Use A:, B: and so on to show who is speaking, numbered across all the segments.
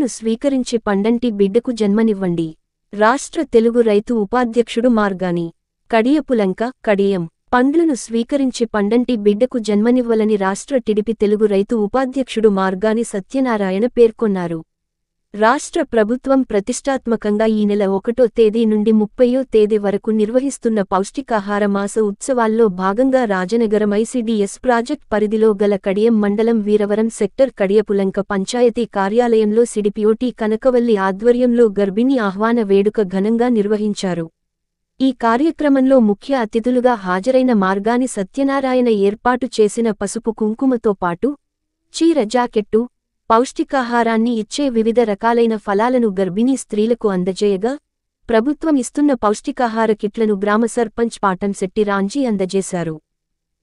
A: పండ్లను స్వీకరించి పండంటి బిడ్డకు జన్మనివ్వండి. రాష్ట్ర తెలుగు రైతు ఉపాధ్యక్షుడు మార్గాని కడియపులంక కడియం పండ్లను స్వీకరించి పండంటి బిడ్డకు జన్మనివ్వలని రాష్ట్ర టిడిపి తెలుగు రైతు ఉపాధ్యక్షుడు మార్గాని సత్యనారాయణ పేర్కొన్నారు. రాష్ట్ర ప్రభుత్వం ప్రతిష్టాత్మకంగా ఈ నెల ఒకటో తేదీ నుండి ముప్పయో తేదీ వరకు నిర్వహిస్తున్న పౌష్టికాహార మాస ఉత్సవాల్లో భాగంగా రాజనగరం ఐసీడీఎస్ ప్రాజెక్ట్ పరిధిలో గల కడియం మండలం వీరవరం సెక్టర్ కడియపులంక పంచాయతీ కార్యాలయంలో సిడిపిఓటి కనకవల్లి ఆధ్వర్యంలో గర్భిణీ ఆహ్వాన వేడుక ఘనంగా నిర్వహించారు. ఈ కార్యక్రమంలో ముఖ్య అతిథులుగా హాజరైన మార్గాని సత్యనారాయణ ఏర్పాటు చేసిన పసుపు కుంకుమతో పాటు చీర జాకెట్టు పౌష్టికాహారాన్ని ఇచ్చే వివిధ రకాలైన ఫలాలను గర్భిణీ స్త్రీలకు అందజేయగా ప్రభుత్వం ఇస్తున్న పౌష్టికాహార కిట్లను గ్రామ సర్పంచ్ పాటంశెట్టి రాంజీ అందజేశారు.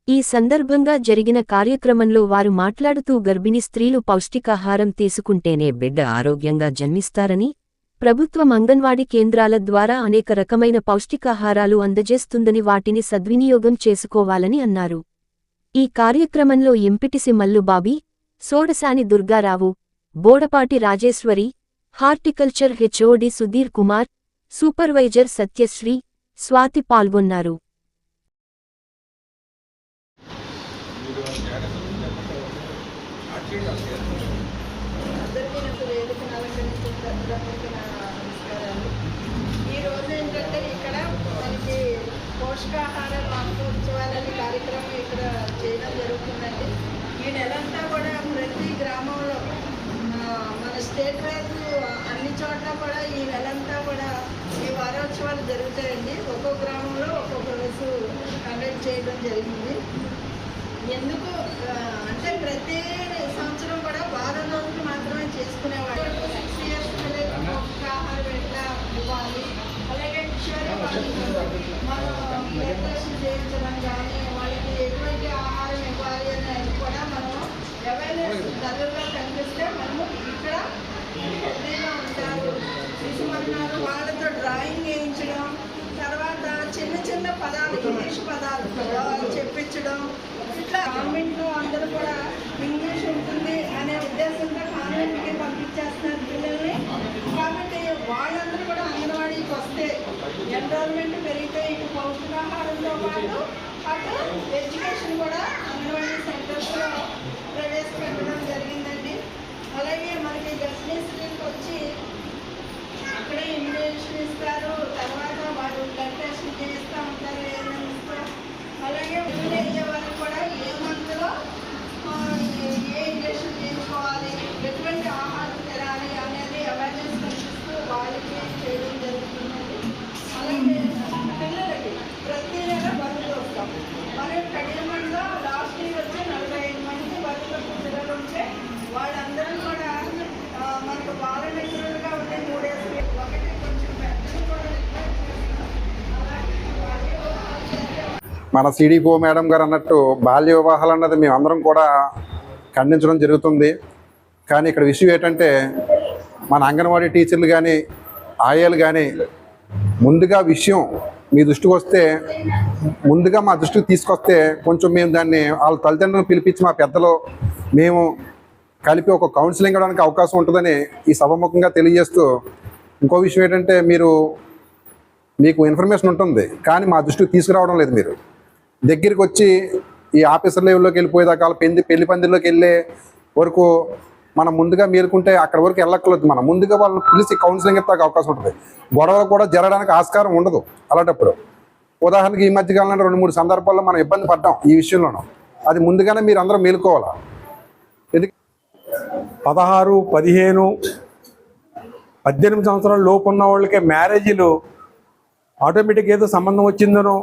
A: ఈ సందర్భంగా జరిగిన కార్యక్రమంలో వారు మాట్లాడుతూ గర్భిణీ స్త్రీలు పౌష్టికాహారం తీసుకుంటేనే బిడ్డ ఆరోగ్యంగా జన్మిస్తారని ప్రభుత్వం అంగన్వాడీ కేంద్రాల ద్వారా అనేక రకమైన పౌష్టికాహారాలు అందజేస్తుందని వాటిని సద్వినియోగం చేసుకోవాలని అన్నారు. ఈ కార్యక్రమంలో MPTC Mallubabi Sodasani Durgarao Bodapati Rajeswari horticulture HOD Sudhir Kumar supervisor Satyasri Swathi పాల్గొన్నారు.
B: అందరికీ నాకు వేదికను పోషకాహార మాసోత్సవాలని కార్యక్రమం ఇక్కడ చేయడం జరుగుతుందండి. ఈ నెలంతా కూడా ప్రతి గ్రామంలో మన స్టేట్ వైజ్ అన్ని చోట్ల కూడా ఈ నెలంతా కూడా ఈ వారోత్సవాలు జరుగుతాయండి. ఒక్కో గ్రామంలో ఒక్కొక్క రోజు కండక్ట్ చేయడం జరిగింది. ఎందుకు అంటే ప్రతి సంవత్సరం కూడా అవేర్నెస్ కనిపిస్తే మనము ఇక్కడ ఉంటారు. శిశుమన్నారు వాళ్ళతో డ్రాయింగ్ వేయించడం తర్వాత చిన్న చిన్న పదాలు ఇంగ్లీష్ పదాలు చెప్పించడం. ఇట్లా కాన్వెంట్లో అందరూ కూడా ఇంగ్లీష్ ఉంటుంది అనే ఉద్దేశంతో కాన్వెంట్కి పంపించేస్తున్నారు పిల్లల్ని. కాబట్టి వాళ్ళందరూ కూడా అంగన్వాడీకి వస్తే ఎన్రోల్మెంట్ పెరిగితే ఇటు పౌష్టికాహారంతో పాటు అటు ఎడ్యుకేషన్ కూడా అంగన్వాడీ సెంటర్స్లో ప్రవేశపెట్టడం జరిగిందండి. అలాగే మనకి డెస్టినేషన్కి వచ్చి అక్కడే ఇన్విటేషన్ ఇస్తారు తర్వాత వాళ్ళు బ్లడ్ టెస్ట్ చేస్తూ ఉంటారు ఏదైనా ఇస్తే అలాగే ఊరు అయ్యే వరకు కూడా ఏ మందులో ఆ, ఏ- ఏ ఇంజక్షన్ చేయించుకోవాలి ఎటువంటి ఆహారం తినాలి అనేది అవేర్నెస్ కల్పిస్తూ వాళ్ళకి చేయడం జరుగుతుందండి అలాగే పిల్లలకి ప్రతి నెల బరువులు వస్తాం మరి కడియమంలో లాస్ట్ ఇయర్ వచ్చి నలభై ఐదు మంది బరువులకు పిల్లలు ఉంటే వాళ్ళందరూ కూడా ఆ, మనకు వాలంటీర్లుగా ఉండే మూడేసి ఒకటి కొంచెం పెద్దలు కూడా రిక్వెస్ట్ చేస్తున్నాం
C: మన సిడిపో మేడం గారు అన్నట్టు బాల్య వివాహాలు అన్నది మేమందరం కూడా ఖండించడం జరుగుతుంది. కానీ ఇక్కడ విషయం ఏంటంటే మన అంగన్వాడీ టీచర్లు కానీ ఆయాలు కానీ ముందుగా విషయం మీ దృష్టికి వస్తే ముందుగా మా దృష్టికి తీసుకొస్తే కొంచెం మేము దాన్ని వాళ్ళ తల్లిదండ్రులను పిలిపించి మా పెద్దలు మేము కలిపి ఒక కౌన్సిలింగ్ ఇవ్వడానికి అవకాశం ఉంటుందని ఈ సభముఖంగా తెలియజేస్తూ ఇంకో విషయం ఏంటంటే మీరు మీకు ఇన్ఫర్మేషన్ ఉంటుంది కానీ మా దృష్టికి తీసుకురావడం లేదు మీరు. దగ్గరికి వచ్చి ఈ ఆఫీసర్ లెవెల్లోకి వెళ్ళిపోయేదాకా పెళ్ళి పెళ్ళి పందిరిలోకి వెళ్ళే వరకు మనం ముందుగా మేలుకుంటే అక్కడ వరకు వెళ్ళక్కర్లేదు. మనం ముందుగా వాళ్ళని పిలిచి కౌన్సిలింగ్ ఇస్తాక అవకాశం ఉంటుంది. గొడవలు కూడా జరగడానికి ఆస్కారం ఉండదు అలాంటప్పుడు. ఉదాహరణకి ఈ మధ్య కాలంలో రెండు మూడు సందర్భాల్లో మనం ఇబ్బంది పడ్డాం ఈ విషయంలోనూ. అది ముందుగానే మీరు అందరూ మేలుకోవాలా? ఎందుకు?
D: పదహారు పదిహేను పద్దెనిమిది సంవత్సరాల లోపు ఉన్న వాళ్ళకే మ్యారేజీలు ఆటోమేటిక్ ఏదో సంబంధం వచ్చిందనో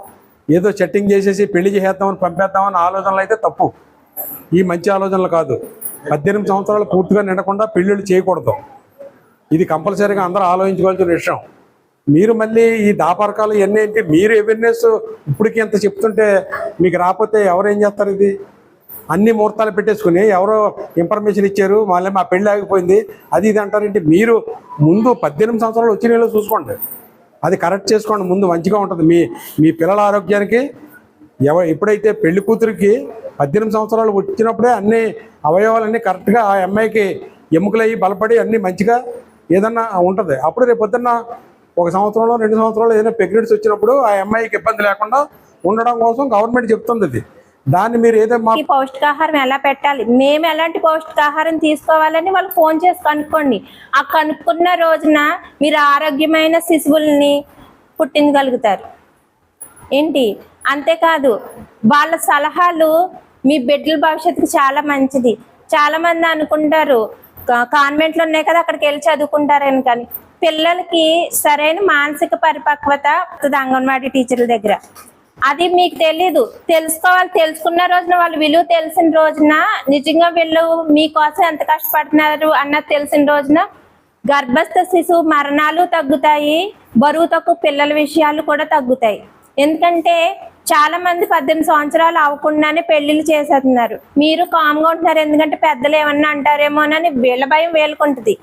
D: ఏదో సెట్టింగ్ చేసేసి పెళ్ళి చేసేద్దామని పంపేద్దామని ఆలోచనలు అయితే తప్పు. ఈ మంచి ఆలోచనలు కాదు. పద్దెనిమిది సంవత్సరాలు పూర్తిగా నిండకుండా పెళ్ళిళ్ళు చేయకూడదు. ఇది కంపల్సరీగా అందరూ ఆలోచించుకోవాల్సిన విషయం. మీరు మళ్ళీ ఈ దాపరకాలు ఇవన్నీ ఏంటి? మీరు అవేర్నెస్ ఇప్పటికి ఎంత చెప్తుంటే మీకు రాకపోతే ఎవరేం చేస్తారు ఇది? అన్ని ముహూర్తాలు పెట్టేసుకుని ఎవరో ఇన్ఫర్మేషన్ ఇచ్చారు మళ్ళీ మా పెళ్ళి ఆగిపోయింది అది ఇది అంటారేంటి మీరు ముందు పద్దెనిమిది సంవత్సరాలు వచ్చిన చూసుకోండి. అది కరెక్ట్ చేసుకోండి ముందు మంచిగా ఉంటుంది. మీ మీ పిల్లల ఆరోగ్యానికి ఎవ ఎప్పుడైతే పెళ్ళి కూతురికి పద్దెనిమిది సంవత్సరాలు వచ్చినప్పుడే అన్ని అవయవాలన్నీ కరెక్ట్గా ఆ అమ్మాయికి ఎముకలు అయ్యి బలపడి అన్నీ మంచిగా ఏదన్నా ఉంటుంది. అప్పుడు రేపు పొద్దున్న ఒక సంవత్సరంలో రెండు సంవత్సరాలు ఏదైనా ప్రెగ్నెన్సీ వచ్చినప్పుడు ఆ అమ్మాయికి ఇబ్బంది లేకుండా ఉండడం కోసం గవర్నమెంట్ చెప్తుంది దాన్ని మీరు ఏదో
E: పౌష్టికాహారం ఎలా పెట్టాలి? మేము ఎలాంటి పౌష్టికాహారం తీసుకోవాలని వాళ్ళు ఫోన్ చేసి కనుక్కోండి. ఆ కనుక్కున్న రోజున మీరు ఆరోగ్యమైన శిశువుల్ని పుట్టించగలుగుతారు. ఏంటి? అంతేకాదు వాళ్ళ సలహాలు మీ బిడ్డల భవిష్యత్తుకి చాలా మంచిది. చాలా మంది అనుకుంటారు కా- కాన్వెంట్లు ఉన్నాయి కదా అక్కడికి వెళ్ళి చదువుకుంటారని కానీ పిల్లలకి సరైన మానసిక పరిపక్వత అంగన్వాడీ టీచర్ల దగ్గర. అది మీకు తెలీదు. తెలుసుకోవాలి తెలుసుకున్న రోజున వాళ్ళ విలువ తెలిసిన రోజున నిజంగా వీళ్ళు మీకోసం ఎంత కష్టపడుతున్నారు అన్నది తెలిసిన రోజున గర్భస్థ శిశువు మరణాలు తగ్గుతాయి బరువు తక్కువ పిల్లల విషయాలు కూడా తగ్గుతాయి. ఎందుకంటే చాలా మంది పద్దెనిమిది సంవత్సరాలు అవ్వకుండానే పెళ్ళిళ్ళు చేసేస్తున్నారు. మీరు కామ్గా ఉంటున్నారు ఎందుకంటే పెద్దలు ఏమన్నా అంటారేమోనని వీళ్ళ భయం వేలుకుంటుంది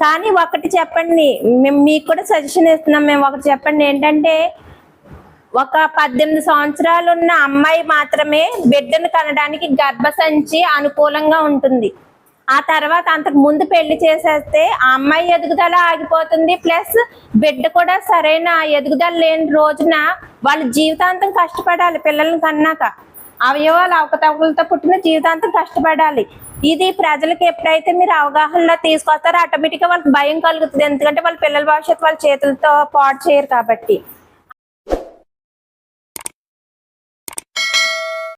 E: కానీ ఒకటి చెప్పండి మేము మీకు కూడా సజెషన్ ఇస్తున్నాం మేము ఒకటి చెప్పండి ఏంటంటే ఒక పద్దెనిమిది సంవత్సరాలు ఉన్న అమ్మాయి మాత్రమే బిడ్డను కనడానికి గర్భసంచి అనుకూలంగా ఉంటుంది. ఆ తర్వాత అంతకు ముందు పెళ్ళి చేసేస్తే ఆ అమ్మాయి ఎదుగుదల ఆగిపోతుంది. ప్లస్ బిడ్డ కూడా సరైన ఎదుగుదల లేని రోజున వాళ్ళు జీవితాంతం కష్టపడాలి పిల్లల్ని కన్నాక. అవయవాలు అవకతవకలతో పుట్టిన జీవితాంతం కష్టపడాలి. ఇది ప్రజలకు ఎప్పుడైతే మీరు అవగాహనలో తీసుకొస్తారో ఆటోమేటిక్గా వాళ్ళకి భయం కలుగుతుంది. ఎందుకంటే వాళ్ళ పిల్లల భవిష్యత్తు వాళ్ళ చేతులతో పాటు చేయరు కాబట్టి.